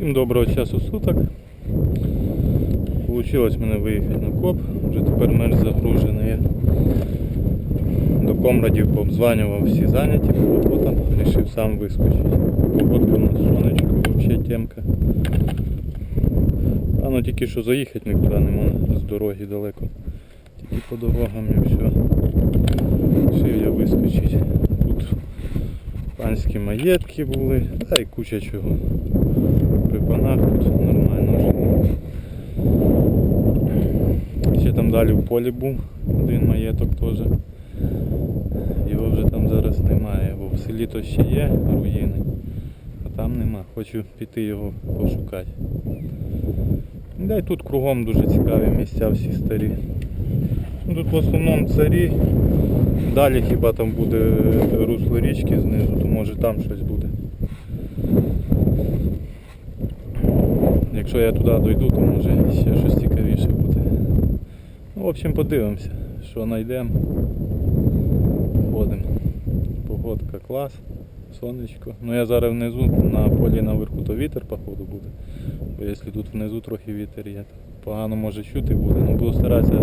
Всім доброго часу суток. Получилось мене виїхати на коп, вже тепер мерз загружений. До комрадів пообзванював всі зайняті по роботам, вирішив сам вискочити. Погодка у нас сонечко, взагалі темка. А ну тільки що заїхати нікуди не можна, з дороги далеко. Тільки по дорогам і все. Вирішив я вискочити. Тут панські маєтки були, та й куча чого. При панах тут нормально живу. Ще там далі в полі був один маєток теж. Його вже там зараз немає, бо в селі то ще є руїни, а там нема. Хочу піти його пошукати. Да й тут кругом дуже цікаві місця всі старі. Ну, Тут в основному царі. Далі хіба там буде русло річки знизу, то може там щось буде. Якщо я туди дойду, то може ще щось цікавіше буде. Ну, в общем, подивимося, що знайдемо. Ходимо. Погодка клас, сонечко. Ну я зараз внизу на полі наверху, то вітер походу буде. Бо якщо тут внизу трохи вітер є, то погано може чути буде. Ну буду старатися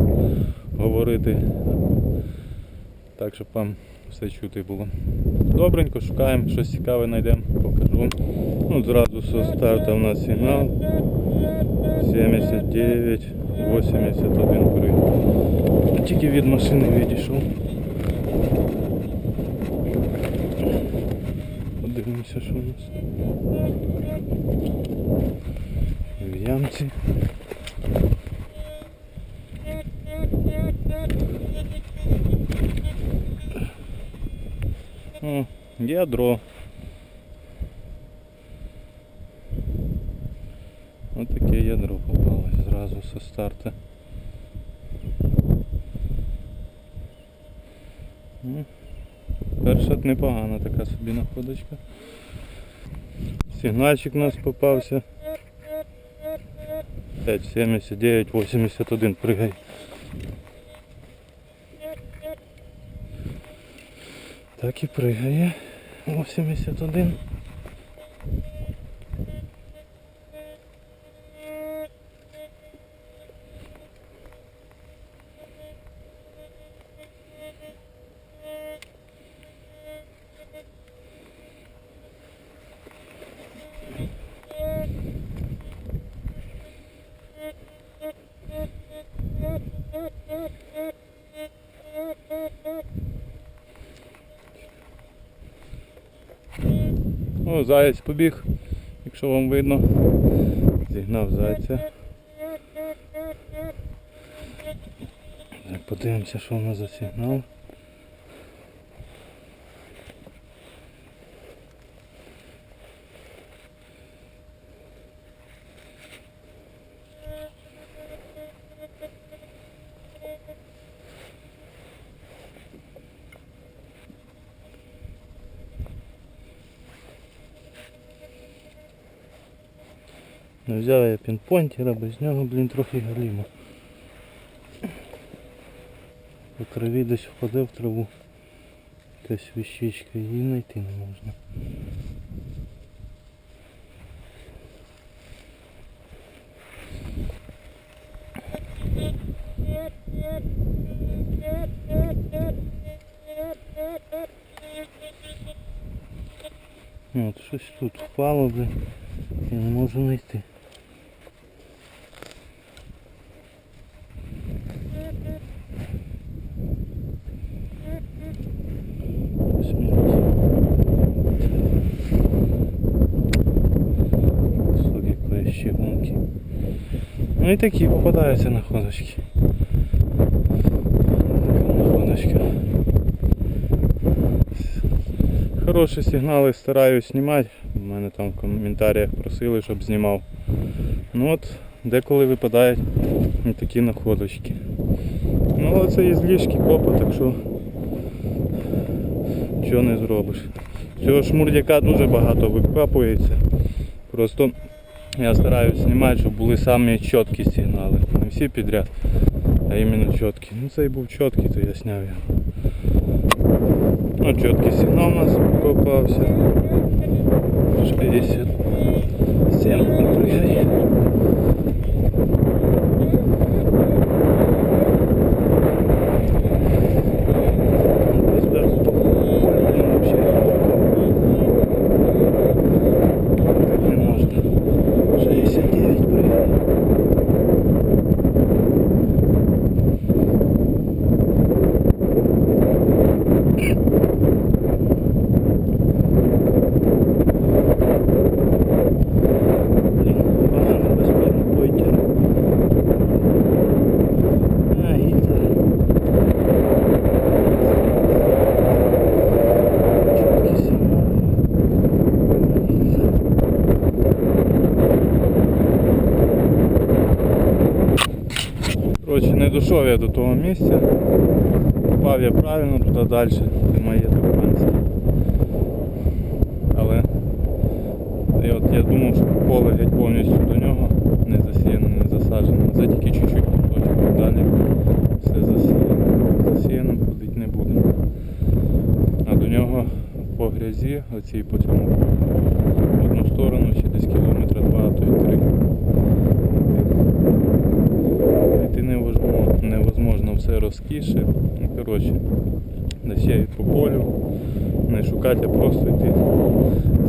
говорити так, щоб вам все чути було. Добренько, шукаємо, щось цікаве знайдемо, покажу. Ну, зразу со старту у нас сигнал 79, 81 при. Тільки від машини відійшов. Подивимося, що у нас. В ямці. О, ядро. Непогана така собі находочка. Сигнальчик у нас попався. 5,79, 81 пригай. Так і пригає. 81. О, заяць побіг, якщо вам видно. Зігнав зайця. Подивимося, що в нас за. Ну, взяв я пінпонтера, без нього, блін, трохи галімо. По траві десь входив в траву. Якась віщичка, її знайти не можна. От щось тут впало, блін. Я не можу знайти. Ну і такі попадаються находочки. Така находочка. Хороші сигнали стараюсь знімати. У мене там в коментарях просили, щоб знімав. Ну от, деколи випадають такі находочки. Ну але це є злішки копа, так що чого не зробиш. Цього шмурдяка дуже багато викапується. Просто я стараюсь знімати, щоб були самі чіткі сигнали. Не всі підряд, а іменно чіткі. Ну цей був чіткий, то я зняв його. Ну, чіткий сигнал у нас попався. 67 Коротше, не дійшов я до того місця. Попав я правильно туди далі, де маєток панський. Але і от я думав, що поле геть повністю до нього не засіяно, не засаджено. Це тільки чуть-чуть кусочок далі все засіяно. Засіяно ходити не будемо. А до нього по грязі, оцій по цьому в одну сторону ще десь кілометра два, а то й три. Йти невозможно, Ну, коротше, десь я по полю, не шукати, а просто йти.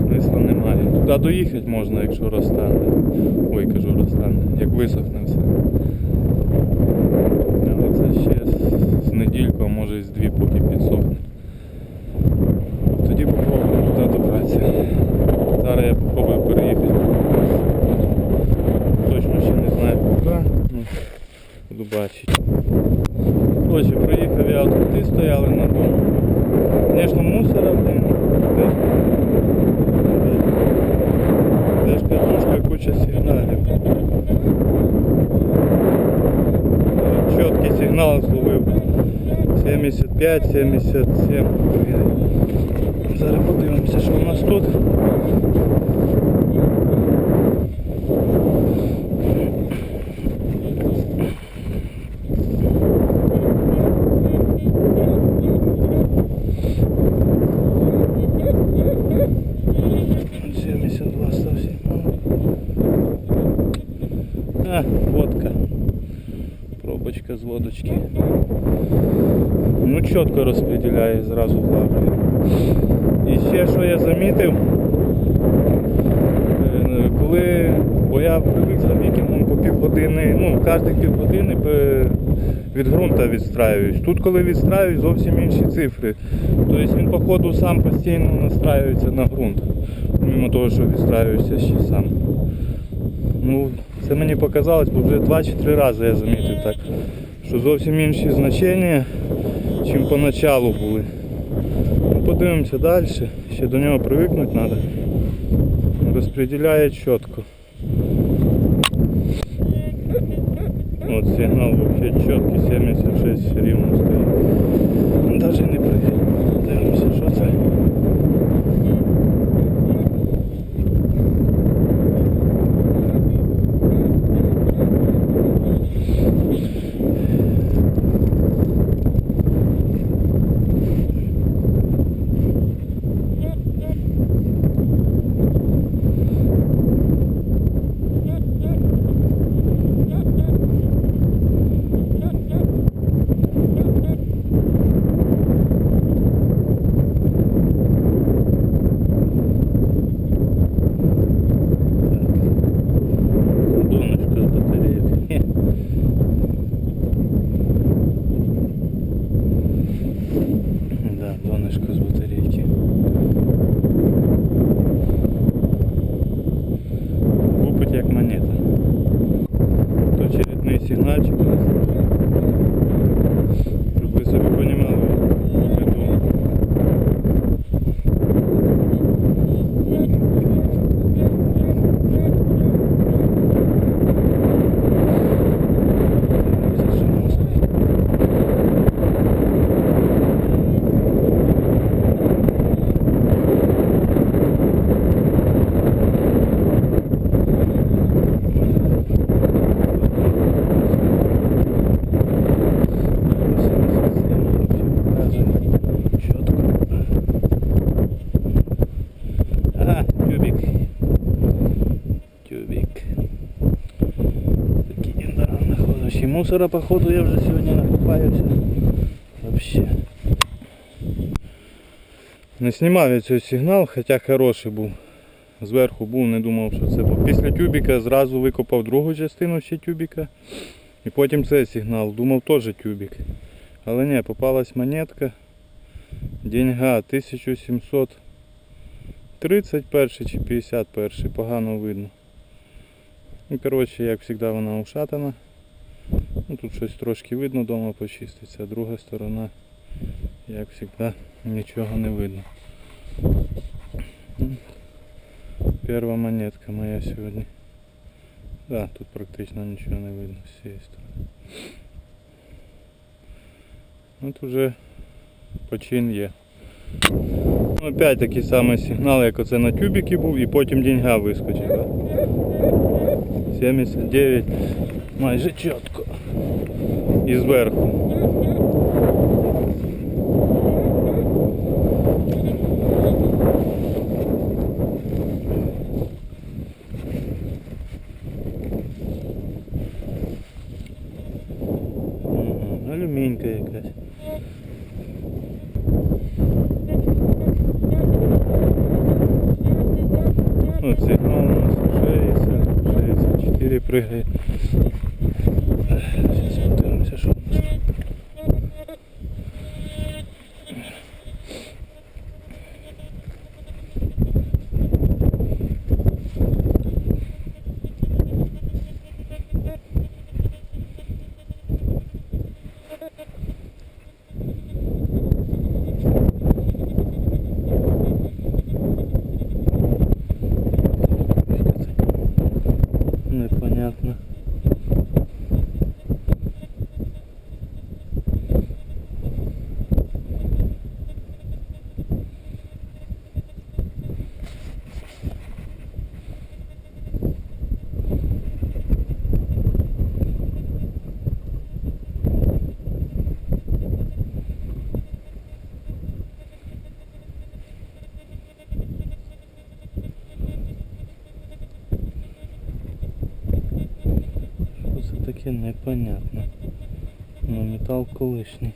Смисла немає. Туди доїхати можна, якщо розтане. Ой, кажу розтане, як висохне все. Але це ще з- недільку, а може і з дві, поки підсохне. Тоді попробую туди добратися. Зараз я попробую переїхати. Точно ще не знаю куди. Ну, буду бачити. Коротше, проїхав я, тут ти стояли на дому. Звісно, мусора, блин. Теж, теж катушка, куча сигналів. Е, Чіткий сигнал зловив. 75, 77. Зараз що у нас тут. Ну чітко розподіляє зразу влагою. І ще що я замітив, е, коли, бо я привик за вікінгом по півгодини, ну, кожних півгодини від ґрунта відстраююсь. Тут коли відстраююсь, зовсім інші цифри. Тобто він походу сам постійно настраюється на ґрунт. Помимо того, що відстраююся ще сам. Ну, це мені показалось, бо вже два чи три рази я замітив так, що зовсім інші значення, чим поначалу були. Ну, подивимося далі, ще до нього привикнути треба. Розподіляє чітко. От сигнал вообще чіткий, 76 рівно стоїть. Навіть не подивимося, що це. Донышко з батареїк. Хе. Да, донышко з батарейки. Лупить як монета. То очередний сигнальчик. у нас. Щоб ви собі розуміли, веду. Це що у нас тут? А, тюбик. Тюбик. Такие да, находящий мусора, походу, я вже сьогодні накопаюся. Вообще. Не знімав я цей сигнал, хоча хороший був. Зверху був, не думав, що це був. Після тюбіка зразу викопав другу частину ще тюбіка. І потім цей сигнал. Думав теж тюбік. Але ні, попалась монетка. Деньга 1731 чи 51, погано видно. Ну, коротше, як завжди вона ушатана. Ну, тут щось трошки видно, вдома почиститься, а друга сторона, як завжди, нічого не видно. Перша монетка моя сьогодні. Да, тут практично нічого не видно з цієї сторони. От уже почин є. Ну, Опять такий самий сигнал, як оце на тюбіки був, і потім деньга вискочила. 79 майже чітко. І зверху. Алюмінька якась. Ну, сигнал у нас 60, 64 пригає. Зараз подивимося, що у нас тут. Непонятно. Що це таке непонятно. Ну метал колишній.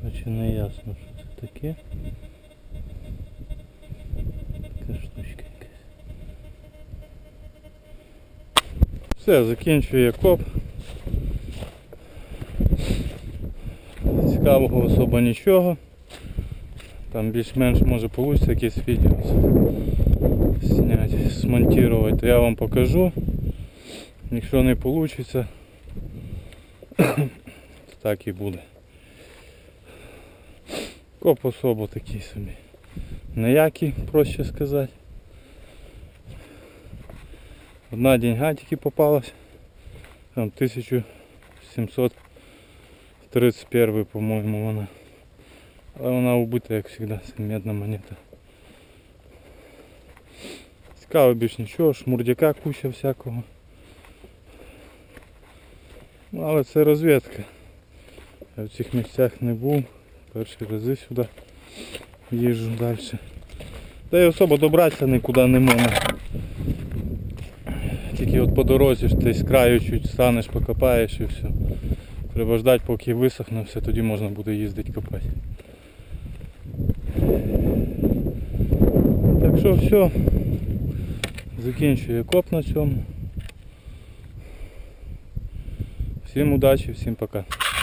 Короче, не ясно, що це таке. Така. Все, закінчує коп. Цікавого особо нічого. Там більш-менш може вийде якесь відео зняти, смонтувати, я вам покажу. Якщо не вийде, так і буде. Коп особо такий собі. Ніякий, проще сказати. Одна деньга тільки попалась. Там 1731, по-моєму, вона. Але вона убита, як завжди, це медна монета. Цікаво більш нічого, шмурдяка куча всякого. Ну, але це розвідка. Я в цих місцях не був. Перші рази сюди їжджу далі. Та й особо добратися нікуди не можна. Тільки от по дорозі ж ти з краю чуть станеш, покопаєш і все. Треба поки висохне все, тоді можна буде їздити копати. Так що все. Закінчую коп на цьому. Всім удачі, всім пока.